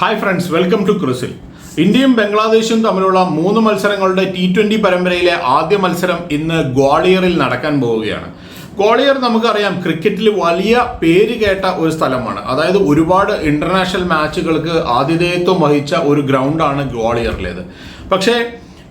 Hi friends welcome to ക്രിസിൽ ഇന്ത്യയും ബംഗ്ലാദേശും തമ്മിലുള്ള മൂന്ന് മത്സരങ്ങളുടെ ടി ട്വന്റി പരമ്പരയിലെ ആദ്യ മത്സരം ഇന്ന് ഗ്വാളിയറിൽ നടക്കാൻ പോവുകയാണ്. ഗ്വാളിയർ നമുക്കറിയാം ക്രിക്കറ്റിൽ വലിയ പേര് കേട്ട ഒരു സ്ഥലമാണ്. അതായത് ഒരുപാട് ഇന്റർനാഷണൽ മാച്ചുകൾക്ക് ആതിഥേയത്വം വഹിച്ച ഒരു ഗ്രൗണ്ടാണ് ഗ്വാളിയറിലേത്. പക്ഷേ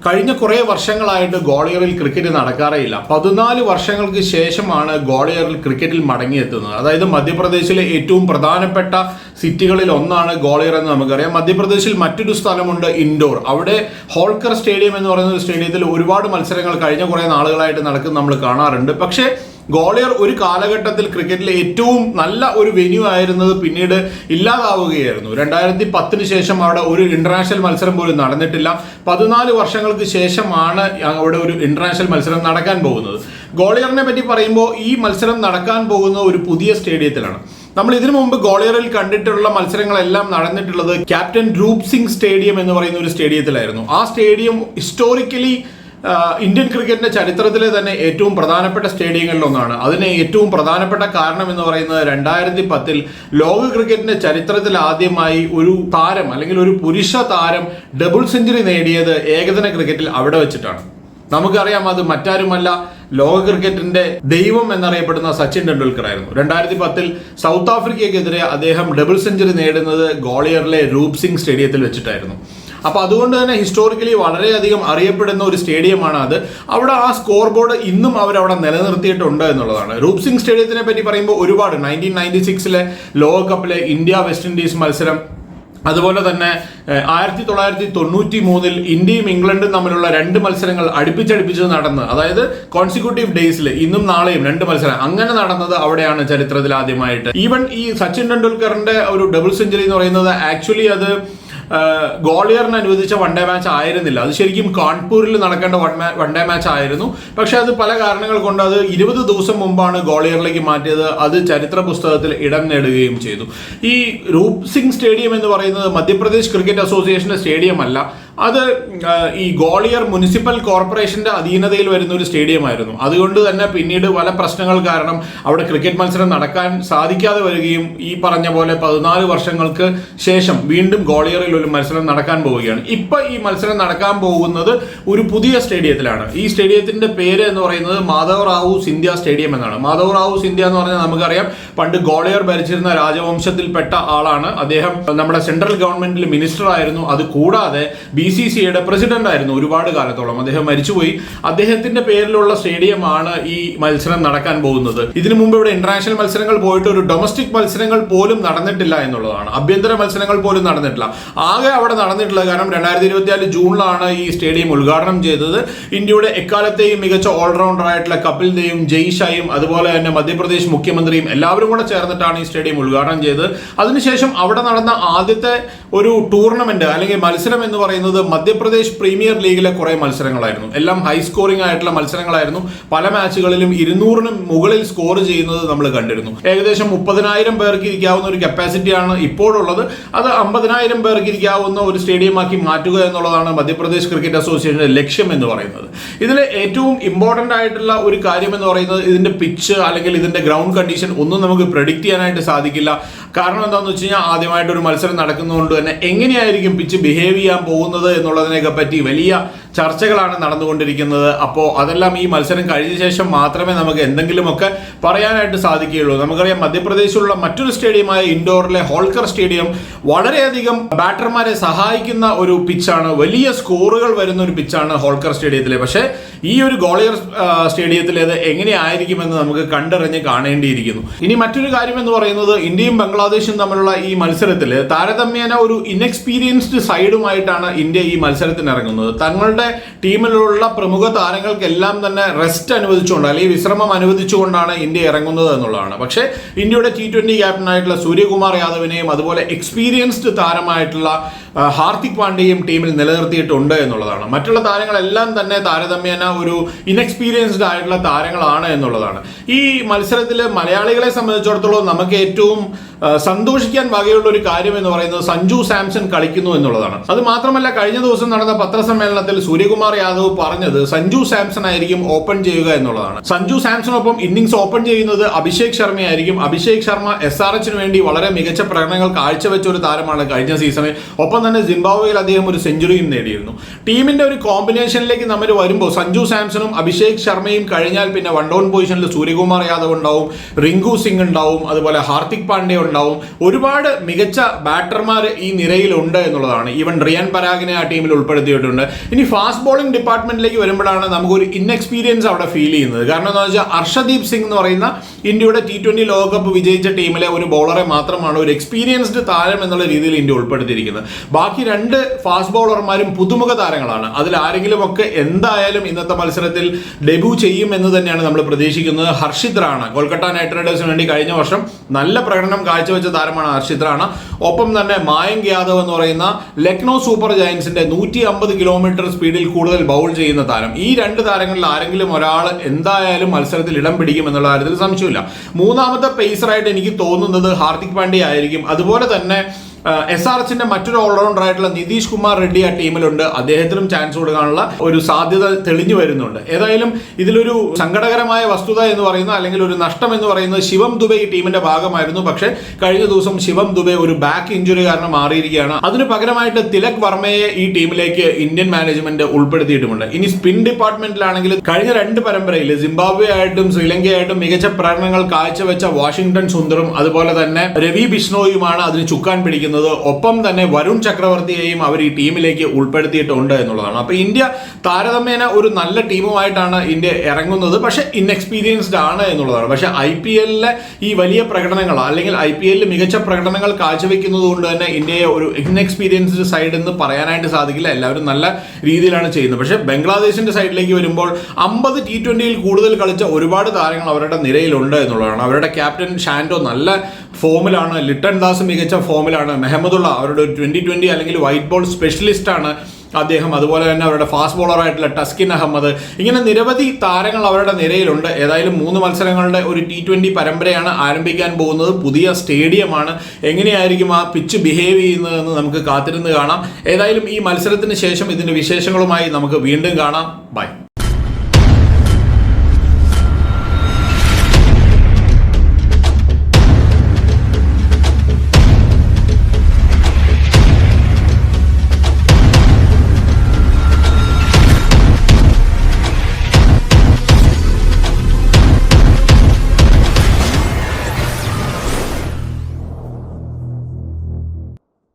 കഴിഞ്ഞ കുറേ വർഷങ്ങളായിട്ട് ഗോളിയറിൽ ക്രിക്കറ്റ് നടക്കാറേയില്ല പതിനാല് വർഷങ്ങൾക്ക് ശേഷമാണ് ഗോളിയറിൽ ക്രിക്കറ്റിൽ മടങ്ങിയെത്തുന്നത്. അതായത് മധ്യപ്രദേശിലെ ഏറ്റവും പ്രധാനപ്പെട്ട സിറ്റികളിൽ ഒന്നാണ് ഗോളിയർ എന്ന് നമുക്കറിയാം. മധ്യപ്രദേശിൽ മറ്റൊരു സ്ഥലമുണ്ട് ഇൻഡോർ. അവിടെ ഹോൾക്കർ സ്റ്റേഡിയം എന്ന് പറയുന്ന ഒരു സ്റ്റേഡിയത്തിൽ ഒരുപാട് മത്സരങ്ങൾ കഴിഞ്ഞ കുറേ നാളുകളായിട്ട് നടക്കുന്ന നമ്മൾ കാണാറുണ്ട്. പക്ഷേ ഗോളിയർ ഒരു കാലഘട്ടത്തിൽ ക്രിക്കറ്റിലെ ഏറ്റവും നല്ല ഒരു വെന്യൂ ആയിരുന്നത് പിന്നീട് ഇല്ലാതാവുകയായിരുന്നു. രണ്ടായിരത്തി പത്തിന് ശേഷം അവിടെ ഒരു ഇന്റർനാഷണൽ മത്സരം പോലും നടന്നിട്ടില്ല. പതിനാല് വർഷങ്ങൾക്ക് ശേഷമാണ് അവിടെ ഒരു ഇന്റർനാഷണൽ മത്സരം നടക്കാൻ പോകുന്നത്. ഗോളിയറിനെ പറ്റി പറയുമ്പോൾ ഈ മത്സരം നടക്കാൻ പോകുന്ന ഒരു പുതിയ സ്റ്റേഡിയത്തിലാണ്. നമ്മൾ ഇതിനു മുമ്പ് ഗോളിയറിൽ കണ്ടിട്ടുള്ള മത്സരങ്ങളെല്ലാം നടന്നിട്ടുള്ളത് ക്യാപ്റ്റൻ രൂപ് സിംഗ് സ്റ്റേഡിയം എന്ന് പറയുന്ന ഒരു സ്റ്റേഡിയത്തിലായിരുന്നു. ആ സ്റ്റേഡിയം ഹിസ്റ്റോറിക്കലി ഇന്ത്യൻ ക്രിക്കറ്റിന്റെ ചരിത്രത്തിലെ തന്നെ ഏറ്റവും പ്രധാനപ്പെട്ട സ്റ്റേഡിയങ്ങളിൽ ഒന്നാണ് അതിന് ഏറ്റവും പ്രധാനപ്പെട്ട കാരണം എന്ന് പറയുന്നത് രണ്ടായിരത്തി പത്തിൽ ലോക ക്രിക്കറ്റിന്റെ ചരിത്രത്തിൽ ആദ്യമായി ഒരു താരം അല്ലെങ്കിൽ ഒരു പുരുഷ താരം ഡബിൾ സെഞ്ചുറി നേടിയത് ഏകദിന ക്രിക്കറ്റിൽ അവിടെ വെച്ചിട്ടാണ്. നമുക്കറിയാം അത് മറ്റാരുമല്ല. ലോക ക്രിക്കറ്റിന്റെ ദൈവം എന്നറിയപ്പെടുന്ന സച്ചിൻ ടെണ്ടുൽക്കർ ആയിരുന്നു. രണ്ടായിരത്തി പത്തിൽ സൗത്ത് ആഫ്രിക്കയ്ക്കെതിരെ അദ്ദേഹം ഡബിൾ സെഞ്ചുറി നേടുന്നത് ഗോളിയറിലെ രൂപ് സിംഗ് സ്റ്റേഡിയത്തിൽ വെച്ചിട്ടായിരുന്നു. അപ്പൊ അതുകൊണ്ട് തന്നെ ഹിസ്റ്റോറിക്കലി വളരെയധികം അറിയപ്പെടുന്ന ഒരു സ്റ്റേഡിയമാണ് അത്. അവിടെ ആ സ്കോർ ബോർഡ് ഇന്നും അവരവിടെ നിലനിർത്തിയിട്ടുണ്ട് എന്നുള്ളതാണ്. റൂപ് സിംഗ് സ്റ്റേഡിയത്തിനെ പറ്റി പറയുമ്പോൾ ഒരുപാട്. നയന്റീൻ നയന്റി സിക്സിലെ ലോകകപ്പിലെ ഇന്ത്യ വെസ്റ്റ് ഇൻഡീസ് മത്സരം. അതുപോലെ തന്നെ ആയിരത്തി തൊള്ളായിരത്തി തൊണ്ണൂറ്റി മൂന്നിൽ ഇന്ത്യയും ഇംഗ്ലണ്ടും തമ്മിലുള്ള രണ്ട് മത്സരങ്ങൾ അടുപ്പിച്ചടുപ്പിച്ച് നടന്ന് അതായത് കോൺസിക്യൂട്ടീവ് ഡേയ്സിൽ ഇന്നും നാളെയും രണ്ട് മത്സരം. അങ്ങനെ നടന്നത് അവിടെയാണ് ചരിത്രത്തിൽ ആദ്യമായിട്ട്. ഈവൻ ഈ സച്ചിൻ ടെണ്ടുൽക്കറിന്റെ ഒരു ഡബിൾ സെഞ്ചുറി എന്ന് പറയുന്നത് ആക്ച്വലി അത് ഗോളിയറിന് അനുവദിച്ച വൺ ഡേ മാച്ച് ആയിരുന്നില്ല. അത് ശരിക്കും കാൺപൂരിൽ നടക്കേണ്ട വൺ വൺ ഡേ മാച്ച് ആയിരുന്നു. പക്ഷെ അത് പല കാരണങ്ങൾ കൊണ്ട് അത് ഇരുപത് ദിവസം മുമ്പാണ് ഗോളിയറിലേക്ക് മാറ്റിയത്. അത് ചരിത്ര പുസ്തകത്തിൽ ഇടം നേടുകയും ചെയ്തു. ഈ രൂപ് സിംഗ് സ്റ്റേഡിയം എന്ന് പറയുന്നത് മധ്യപ്രദേശ് ക്രിക്കറ്റ് അസോസിയേഷന്റെ സ്റ്റേഡിയം അല്ല അത് ഈ ഗോളിയർ മുനിസിപ്പൽ കോർപ്പറേഷന്റെ അധീനതയിൽ വരുന്ന ഒരു സ്റ്റേഡിയമായിരുന്നു. അതുകൊണ്ട് തന്നെ പിന്നീട് പല പ്രശ്നങ്ങൾ കാരണം അവിടെ ക്രിക്കറ്റ് മത്സരം നടക്കാൻ സാധിക്കാതെ വരികയും ഈ പറഞ്ഞ പോലെ പതിനാല് വർഷങ്ങൾക്ക് ശേഷം വീണ്ടും ഗോളിയറിൽ ഒരു മത്സരം നടക്കാൻ പോവുകയാണ്. ഇപ്പൊ ഈ മത്സരം നടക്കാൻ പോകുന്നത് ഒരു പുതിയ സ്റ്റേഡിയത്തിലാണ്. ഈ സ്റ്റേഡിയത്തിന്റെ പേര് എന്ന് പറയുന്നത് മാധവ് റാവു സിന്ധ്യ സ്റ്റേഡിയം എന്നാണ്. മാധവ് റാവു സിന്ധ്യ എന്ന് പറഞ്ഞാൽ നമുക്കറിയാം പണ്ട് ഗോളിയർ ഭരിച്ചിരുന്ന രാജവംശത്തിൽപ്പെട്ട ആളാണ്. അദ്ദേഹം നമ്മുടെ സെൻട്രൽ ഗവൺമെന്റിൽ മിനിസ്റ്റർ ആയിരുന്നു അത് കൂടാതെ ബി സി സിയുടെ പ്രസിഡന്റ് ആയിരുന്നു ഒരുപാട് കാലത്തോളം. അദ്ദേഹം മരിച്ചുപോയി. അദ്ദേഹത്തിന്റെ പേരിലുള്ള സ്റ്റേഡിയമാണ് ഈ മത്സരം നടക്കാൻ പോകുന്നത്. ഇതിനു മുമ്പ് ഇവിടെ ഇന്റർനാഷണൽ മത്സരങ്ങൾ പോയിട്ട് ഒരു ഡൊമസ്റ്റിക് മത്സരങ്ങൾ പോലും നടന്നിട്ടില്ല എന്നുള്ളതാണ്. അഭ്യന്തര മത്സരങ്ങൾ പോലും നടന്നിട്ടില്ല. ആകെ അവിടെ നടന്നിട്ടുള്ളത് കാരണം രണ്ടായിരത്തി ഇരുപത്തിനാല് ജൂണിലാണ് ഈ സ്റ്റേഡിയം ഉദ്ഘാടനം ചെയ്തത്. ഇന്ത്യയുടെ എക്കാലത്തെയും മികച്ച ഓൾറൗണ്ടർ ആയിട്ടുള്ള കപിൽ ദേവും ജയ്ഷായും അതുപോലെ തന്നെ മധ്യപ്രദേശ് മുഖ്യമന്ത്രിയും എല്ലാവരും കൂടെ ചേർന്നിട്ടാണ് ഈ സ്റ്റേഡിയം ഉദ്ഘാടനം ചെയ്തത്. അതിനുശേഷം അവിടെ നടന്ന ആദ്യത്തെ ഒരു ടൂർണമെന്റ് അല്ലെങ്കിൽ മത്സരം എന്ന് പറയുന്നത് മധ്യപ്രദേശ് പ്രീമിയർ ലീഗിലെ കുറേ മത്സരങ്ങളായിരുന്നു. എല്ലാം ഹൈ സ്കോറിംഗ് ആയിട്ടുള്ള മത്സരങ്ങളായിരുന്നു. പല മാച്ചുകളിലും ഇരുന്നൂറിന് മുകളിൽ സ്കോർ ചെയ്യുന്നത് നമ്മൾ കണ്ടിരുന്നു. ഏകദേശം മുപ്പതിനായിരം പേർക്ക് ഇരിക്കാവുന്ന ഒരു കപ്പാസിറ്റിയാണ് ഇപ്പോഴുള്ളത്. അത് അമ്പതിനായിരം പേർക്ക് ഇരിക്കാവുന്ന ഒരു സ്റ്റേഡിയമാക്കി മാറ്റുക എന്നുള്ളതാണ് മധ്യപ്രദേശ് ക്രിക്കറ്റ് അസോസിയേഷന്റെ ലക്ഷ്യം എന്ന് പറയുന്നത്. ഇതിൽ ഏറ്റവും ഇമ്പോർട്ടന്റ് ആയിട്ടുള്ള ഒരു കാര്യം എന്ന് പറയുന്നത് ഇതിന്റെ പിച്ച് അല്ലെങ്കിൽ ഇതിന്റെ ഗ്രൗണ്ട് കണ്ടീഷൻ ഒന്നും നമുക്ക് പ്രഡിക്റ്റ് ചെയ്യാനായിട്ട് സാധിക്കില്ല. കാരണം എന്താണെന്ന് വെച്ച് കഴിഞ്ഞാൽ ആദ്യമായിട്ട് ഒരു മത്സരം നടക്കുന്നതുകൊണ്ട് തന്നെ എങ്ങനെയായിരിക്കും പിച്ച് ബിഹേവ് ചെയ്യാൻ പോകുന്നത് എന്നുള്ളതിനെയൊക്കെ പറ്റി വലിയ ചർച്ചകളാണ് നടന്നുകൊണ്ടിരിക്കുന്നത്. അപ്പോൾ അതെല്ലാം ഈ മത്സരം കഴിഞ്ഞ ശേഷം മാത്രമേ നമുക്ക് എന്തെങ്കിലുമൊക്കെ പറയാനായിട്ട് സാധിക്കുകയുള്ളൂ. നമുക്കറിയാം മധ്യപ്രദേശിലുള്ള മറ്റൊരു സ്റ്റേഡിയമായ ഇൻഡോറിലെ ഹോൾക്കർ സ്റ്റേഡിയം വളരെയധികം ബാറ്റർമാരെ സഹായിക്കുന്ന ഒരു പിച്ചാണ് വലിയ സ്കോറുകൾ വരുന്ന ഒരു പിച്ചാണ് ഹോൾക്കർ സ്റ്റേഡിയത്തിലെ. പക്ഷേ ഈ ഒരു ഗോളിയർ സ്റ്റേഡിയത്തിലേത് എങ്ങനെയായിരിക്കുമെന്ന് നമുക്ക് കണ്ടറിഞ്ഞ് കാണേണ്ടിയിരിക്കുന്നു. ഇനി മറ്റൊരു കാര്യം എന്ന് പറയുന്നത് ഇന്ത്യയും ബംഗ്ലാദേശും തമ്മിലുള്ള ഈ മത്സരത്തിൽ താരതമ്യേന ഒരു ഇൻഎക്സ്പീരിയൻസ്ഡ് സൈഡുമായിട്ടാണ് ഇന്ത്യ ഈ മത്സരത്തിന് ഇറങ്ങുന്നത് തങ്ങളുടെ ടീമിലുള്ള പ്രമുഖ താരങ്ങൾക്കെല്ലാം തന്നെ റെസ്റ്റ് അനുവദിച്ചുകൊണ്ട് അല്ലെങ്കിൽ വിശ്രമം അനുവദിച്ചുകൊണ്ടാണ് ഇന്ത്യ ഇറങ്ങുന്നത് എന്നുള്ളതാണ്. പക്ഷേ ഇന്ത്യയുടെ ടി ട്വന്റി ക്യാപ്റ്റനായിട്ടുള്ള സൂര്യകുമാർ യാദവിനെയും അതുപോലെ എക്സ്പീരിയൻസ്ഡ് താരമായിട്ടുള്ള ഹാർദിക് പാണ്ഡ്യയും ടീമിൽ നിലനിർത്തിയിട്ടുണ്ട് എന്നുള്ളതാണ്. മറ്റുള്ള താരങ്ങളെല്ലാം തന്നെ താരതമ്യേന ഒരു ഇൻഎക്സ്പീരിയൻസ്ഡ് ആയിട്ടുള്ള താരങ്ങളാണ് എന്നുള്ളതാണ്. ഈ മത്സരത്തിൽ മലയാളികളെ സംബന്ധിച്ചിടത്തോളം നമുക്ക് ഏറ്റവും സന്തോഷിക്കാൻ വകയുള്ള ഒരു കാര്യം എന്ന് പറയുന്നത് സഞ്ജു സാംസൺ കളിക്കുന്നു എന്നുള്ളതാണ്. അത് മാത്രമല്ല കഴിഞ്ഞ ദിവസം നടന്ന പത്രസമ്മേളനത്തിൽ സൂര്യകുമാർ യാദവ് പറഞ്ഞത് സഞ്ജു സാംസൺ ആയിരിക്കും ഓപ്പൺ ചെയ്യുക എന്നുള്ളതാണ്. സഞ്ജു സാംസണൊപ്പം ഇന്നിംഗ്സ് ഓപ്പൺ ചെയ്യുന്നത് അഭിഷേക് ശർമ്മയായിരിക്കും അഭിഷേക് ശർമ്മ എസ് ആർ എച്ചിന് വേണ്ടി വളരെ മികച്ച പ്രകടനങ്ങൾ കാഴ്ചവെച്ച ഒരു താരമാണ് കഴിഞ്ഞ സീസണിൽ. ഒപ്പം തന്നെ സിംബാബ്വയിൽ അദ്ദേഹം ഒരു സെഞ്ചുറിയും നേടിയിരുന്നു. ടീമിന്റെ ഒരു കോമ്പിനേഷനിലേക്ക് നമ്മൾ വരുമ്പോൾ സഞ്ജു സാംസണും അഭിഷേക് ശർമ്മയും കഴിഞ്ഞാൽ പിന്നെ വൺ ഡൗൺ പൊസിഷനിൽ സൂര്യകുമാർ യാദവ് ഉണ്ടാവും റിങ്കു സിംഗ് ഉണ്ടാവും അതുപോലെ ഹാർദിക് പാണ്ഡ്യ ഉണ്ടാവും. ഒരുപാട് മികച്ച ബാറ്റർമാർ ഈ നിരയിലുണ്ട് എന്നുള്ളതാണ്. ഈവൻ റിയാൻ പരാഗിനെ ആ ടീമിൽ ഉൾപ്പെടുത്തിയിട്ടുണ്ട്. ഇനി ഫാസ്റ്റ് ബോളിംഗ് ഡിപ്പാർട്ട്മെന്റിലേക്ക് വരുമ്പോഴാണ് നമുക്കൊരു ഇൻഎക്സ്പീരിയൻസ് അവിടെ ഫീൽ ചെയ്യുന്നത്. കാരണം എന്താ വെച്ചാൽ അർഷദീപ് സിംഗ് എന്ന് പറയുന്ന ഇന്ത്യയുടെ ടി ട്വന്റി ലോകകപ്പ് വിജയിച്ച ടീമിലെ ഒരു ബോളറെ മാത്രമാണ് ഒരു എക്സ്പീരിയൻസ്ഡ് താരം എന്നുള്ള രീതിയിൽ ഇന്ത്യ ഉൾപ്പെടുത്തിയിരിക്കുന്നത്. ബാക്കി രണ്ട് ഫാസ്റ്റ് ബോളർമാരും പുതുമുഖ താരങ്ങളാണ്. അതിൽ ആരെങ്കിലും ഒക്കെ എന്തായാലും ഇന്നത്തെ മത്സരത്തിൽ ഡെബ്യൂ ചെയ്യും എന്ന് തന്നെയാണ് നമ്മൾ പ്രതീക്ഷിക്കുന്നത്. ഹർഷിത് റാണ കൊൽക്കത്ത നൈറ്റ് റൈഡേഴ്സിന് വേണ്ടി കഴിഞ്ഞ വർഷം നല്ല പ്രകടനം കാഴ്ചവെച്ച താരമാണ് ഹർഷിത് റാണ ഒപ്പം തന്നെ മായങ്ക് യാദവ് എന്ന് പറയുന്ന ലക്നോ സൂപ്പർ ജയൻസിന്റെ നൂറ്റി അമ്പത് കിലോമീറ്റർ സ്പീഡിൽ കൂടുതൽ ബൗൾ ചെയ്യുന്ന താരം. ഈ രണ്ട് താരങ്ങളിൽ ആരെങ്കിലും ഒരാൾ എന്തായാലും മത്സരത്തിൽ ഇടം പിടിക്കും എന്നുള്ള കാര്യത്തിൽ സംശയമില്ല. മൂന്നാമത്തെ പേസറായിട്ട് എനിക്ക് തോന്നുന്നത് ഹാർദിക് പാണ്ഡ്യ ആയിരിക്കും അതുപോലെ തന്നെ എസ് ആർ എച്ചിന്റെ മറ്റൊരു ഓൾറൗണ്ടർ ആയിട്ടുള്ള നിതീഷ് കുമാർ റെഡ്ഡി ആ ടീമിലുണ്ട്. അദ്ദേഹത്തിനും ചാൻസ് കൊടുക്കാനുള്ള ഒരു സാധ്യത തെളിഞ്ഞു വരുന്നുണ്ട്. ഏതായാലും ഇതിലൊരു സങ്കടകരമായ വസ്തുത എന്ന് പറയുന്നത് അല്ലെങ്കിൽ ഒരു നഷ്ടം എന്ന് പറയുന്നത് ശിവം ദുബെ ഈ ടീമിന്റെ ഭാഗമായിരുന്നു. പക്ഷേ കഴിഞ്ഞ ദിവസം ശിവം ദുബെ ഒരു ബാക്ക് ഇഞ്ചുറി കാരണം മാറിയിരിക്കുകയാണ്. അതിന് പകരമായിട്ട് തിലക് വർമ്മയെ ഈ ടീമിലേക്ക് ഇന്ത്യൻ മാനേജ്മെന്റ് ഉൾപ്പെടുത്തിയിട്ടുമുണ്ട്. ഇനി സ്പിൻ ഡിപ്പാർട്ട്മെന്റിലാണെങ്കിൽ കഴിഞ്ഞ രണ്ട് പരമ്പരയിൽ സിംബാബ്വെ ആയിട്ടും ശ്രീലങ്കയായിട്ടും മികച്ച പ്രകടനങ്ങൾ കാഴ്ചവെച്ച വാഷിംഗ്ടൺ സുന്ദറും അതുപോലെ തന്നെ രവി ബിഷ്ണോയുമാണ് അതിന് ചുക്കാൻ പിടിക്കുന്നത്. ഒപ്പം തന്നെ വരുൺ ചക്രവർത്തിയെയും അവർ ഈ ടീമിലേക്ക് ഉൾപ്പെടുത്തിയിട്ടുണ്ട് എന്നുള്ളതാണ്. അപ്പോൾ ഇന്ത്യ താരതമ്യേന ഒരു നല്ല ടീമുമായിട്ടാണ് ഇന്ത്യ ഇറങ്ങുന്നത്. പക്ഷെ ഇൻഎക്സ്പീരിയൻസ്ഡ് ആണ് എന്നുള്ളതാണ്. പക്ഷേ ഐ പി എല്ലിലെ ഈ വലിയ പ്രകടനങ്ങൾ അല്ലെങ്കിൽ ഐ പി എല്ലിൽ മികച്ച പ്രകടനങ്ങൾ കാഴ്ചവെക്കുന്നത് കൊണ്ട് തന്നെ ഇന്ത്യയെ ഒരു ഇൻഎക്സ്പീരിയൻസ്ഡ് സൈഡ് എന്ന് പറയാനായിട്ട് സാധിക്കില്ല. എല്ലാവരും നല്ല രീതിയിലാണ് ചെയ്യുന്നത്. പക്ഷേ ബംഗ്ലാദേശിന്റെ സൈഡിലേക്ക് വരുമ്പോൾ അമ്പത് ടി ട്വന്റിയിൽ കൂടുതൽ കളിച്ച ഒരുപാട് താരങ്ങൾ അവരുടെ നിരയിലുണ്ട് എന്നുള്ളതാണ്. അവരുടെ ക്യാപ്റ്റൻ ഷാൻഡോ നല്ല ഫോമിലാണ് ലിട്ടൺ ദാസ് മികച്ച ഫോമിലാണ്. മെഹമ്മദുള്ള അവരുടെ ഒരു ട്വന്റി ട്വന്റി അല്ലെങ്കിൽ വൈറ്റ് ബോൾ സ്പെഷ്യലിസ്റ്റാണ് അദ്ദേഹം. അതുപോലെ തന്നെ അവരുടെ ഫാസ്റ്റ് ബോളറായിട്ടുള്ള ടസ്കിൻ അഹമ്മദ്. ഇങ്ങനെ നിരവധി താരങ്ങൾ അവരുടെ നിരയിലുണ്ട്. ഏതായാലും മൂന്ന് മത്സരങ്ങളുടെ ഒരു ടി ട്വന്റി പരമ്പരയാണ് ആരംഭിക്കാൻ പോകുന്നത്. പുതിയ സ്റ്റേഡിയമാണ്. എങ്ങനെയായിരിക്കും ആ പിച്ച് ബിഹേവ് ചെയ്യുന്നതെന്ന് നമുക്ക് കാത്തിരുന്ന് കാണാം. ഏതായാലും ഈ മത്സരത്തിന് ശേഷം ഇതിന്റെ വിശേഷങ്ങളുമായി നമുക്ക് വീണ്ടും കാണാം. ബൈ